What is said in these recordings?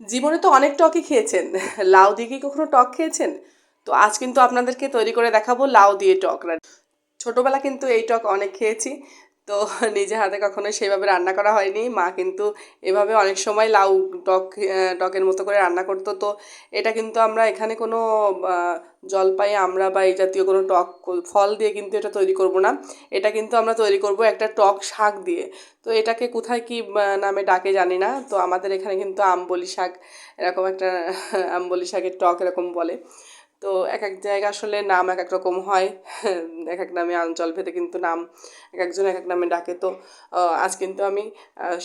জীবনে তো অনেক টকই খেয়েছেন। লাউ দিয়ে কি কখনো টক খেয়েছেন? তো আজ কিন্তু আপনাদেরকে তৈরি করে দেখাবো লাউ দিয়ে টক ছোটবেলা কিন্তু এই টক অনেক খেয়েছি। তো নিজে হাতে কখনো সেইভাবে রান্না করা হয়নি। মা কিন্তু এভাবে অনেক সময় লাউ টক টকের মতো করে রান্না করতো। তো এটা কিন্তু আমরা এখানে কোনো জলপাই, আমরা বা এই জাতীয় কোনো টক, ফল দিয়ে কিন্তু এটা তৈরি করব না। এটা কিন্তু আমরা তৈরি করব একটা টক শাক দিয়ে। তো এটাকে কোথায় কি নামে ডাকে জানি না। তো আমাদের এখানে কিন্তু আমবলি শাক, এরকম একটা আমবলি শাকের টক এরকম বলে। তো এক এক জায়গা আসলে নাম এক এক রকম হয়। এক এক নামে অঞ্চল ভেদে কিন্তু নাম এক একজন এক এক নামে ডাকে। তো আজ কিন্তু আমি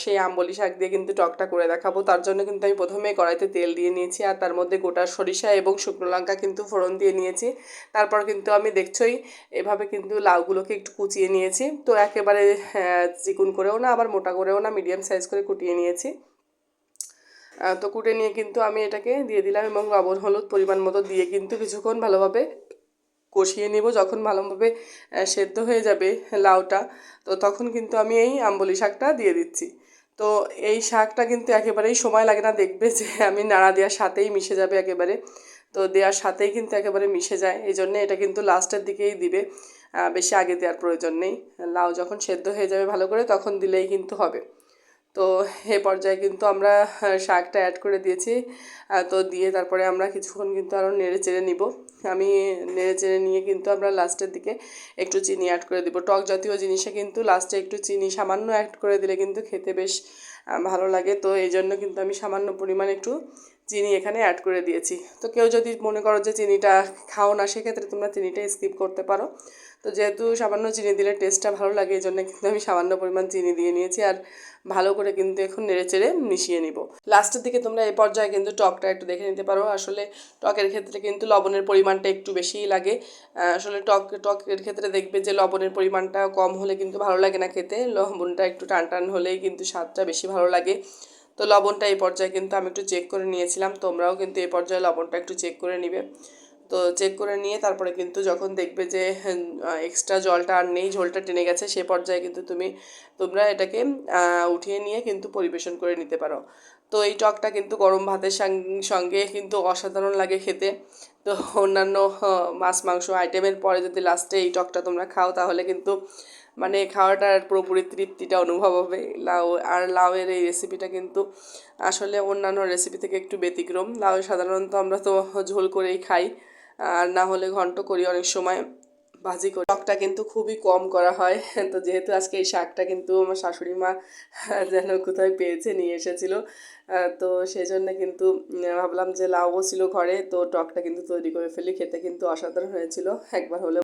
সেই আমবলি শাক দিয়ে কিন্তু টকটা করে দেখাবো। তার জন্য কিন্তু আমি প্রথমে কড়াইতে তেল দিয়ে নিয়েছি আর তার মধ্যে গোটা সরিষা এবং শুকনো লঙ্কা কিন্তু ফোড়ন দিয়ে নিয়েছি। তারপর কিন্তু আমি দেখছই, এভাবে কিন্তু লাউগুলোকে একটু কুচিয়ে নিয়েছি। তো একেবারে চিকুন করেও না, আবার মোটা করেও না, মিডিয়াম সাইজ করে কুটিয়ে নিয়েছি। তো কুটে নিয়ে কিন্তু আমি এটাকে দিয়ে দিলাম এবং লবণ, হলুদ পরিমাণ মতো দিয়ে কিন্তু কিছুক্ষণ ভালোভাবে কষিয়ে নিব। যখন ভালোভাবে সেদ্ধ হয়ে যাবে লাউটা, তো তখন কিন্তু আমি এই আম্বলি শাকটা দিয়ে দিচ্ছি। তো এই শাকটা কিন্তু একেবারেই সময় লাগে না দেখবে যে আমি নাড়া দেওয়ার সাথেই মিশে যাবে একেবারে। তো দেওয়ার সাথেই কিন্তু একেবারে মিশে যায়, এই জন্যে এটা কিন্তু লাস্টের দিকেই দিবে। বেশি আগে দেওয়ার প্রয়োজন নেই। লাউ যখন সেদ্ধ হয়ে যাবে ভালো করে, তখন দিলেই কিন্তু হবে। তো এ পর্যায়ে কিন্তু আমরা শাকটা অ্যাড করে দিয়েছি। তো দিয়ে তারপরে আমরা কিছুক্ষণ কিন্তু আরও নেড়ে চেড়ে নিব। আমি নেড়ে চেড়ে নিয়ে কিন্তু আমরা লাস্টের দিকে একটু চিনি অ্যাড করে দিব। টক জাতীয় জিনিসে কিন্তু লাস্টে একটু চিনি সামান্য অ্যাড করে দিলে কিন্তু খেতে বেশ ভালো লাগে। তো এই জন্য কিন্তু আমি সামান্য পরিমাণ একটু চিনি এখানে অ্যাড করে দিয়েছি। তো কেউ যদি মনে করো যে চিনিটা খাও না, সেক্ষেত্রে তোমরা চিনিটা স্কিপ করতে পারো। তো যেহেতু সামান্য চিনি দিলে টেস্টটা ভালো লাগে, এই জন্য কিন্তু আমি সামান্য পরিমাণ চিনি দিয়ে নিয়েছি আর ভালো করে কিন্তু এখন নেড়ে চেড়ে মিশিয়ে নিব। লাস্টের দিকে তোমরা এই পর্যায়ে কিন্তু টকটা একটু দেখে নিতে পারো। আসলে টকের ক্ষেত্রে কিন্তু লবণের পরিমাণটা একটু বেশিই লাগে। আসলে টক, টকের ক্ষেত্রে দেখবে যে লবণের পরিমাণটা কম হলে কিন্তু ভালো লাগে না খেতে। লবণটা একটু টান টান হলেই কিন্তু স্বাদটা বেশি ভালো লাগে। তো লবণটা এই পর্যায়ে কিন্তু আমি একটু চেক করে নিয়েছিলাম। তোমরাও কিন্তু এই পর্যায়ে লবণটা একটু চেক করে নিবে। তো চেক করে নিয়ে তারপরে কিন্তু যখন দেখবে যে এক্সট্রা জলটা আর নেই, ঝোলটা টেনে গেছে, সে পর্যায়ে কিন্তু তুমি, তোমরা এটাকে উঠিয়ে নিয়ে কিন্তু পরিবেশন করে নিতে পারো। তো এই টকটা কিন্তু গরম ভাতের সঙ্গে কিন্তু অসাধারণ লাগে খেতে। তো অন্যান্য মাছ, মাংস আইটেমের পরে যদি লাস্টে এই টকটা তোমরা খাও, তাহলে কিন্তু মানে খাওয়াটার পুরোপুরি তৃপ্তিটা অনুভব হবে। লাউ, আর লাউয়ের এই রেসিপিটা কিন্তু আসলে অন্যান্য রেসিপি থেকে একটু ব্যতিক্রম। লাউ সাধারণত আমরা তো ঝোল করেই খাই, আর না হলে ঘন্ট করি অনেক সময়। ভাজি করি। টকটা কিন্তু খুবই কম করা হয়। তো যেহেতু আজকে এই শাকটা কিন্তু আমার শাশুড়ি মা যেন কোথায় পেয়েছে নিয়ে এসেছিল তো সেই জন্য কিন্তু ভাবলাম যে লাউও ছিল ঘরে, তো টকটা কিন্তু তৈরি করে ফেলি। খেতে কিন্তু অসাধারণ হয়েছিল। একবার হলে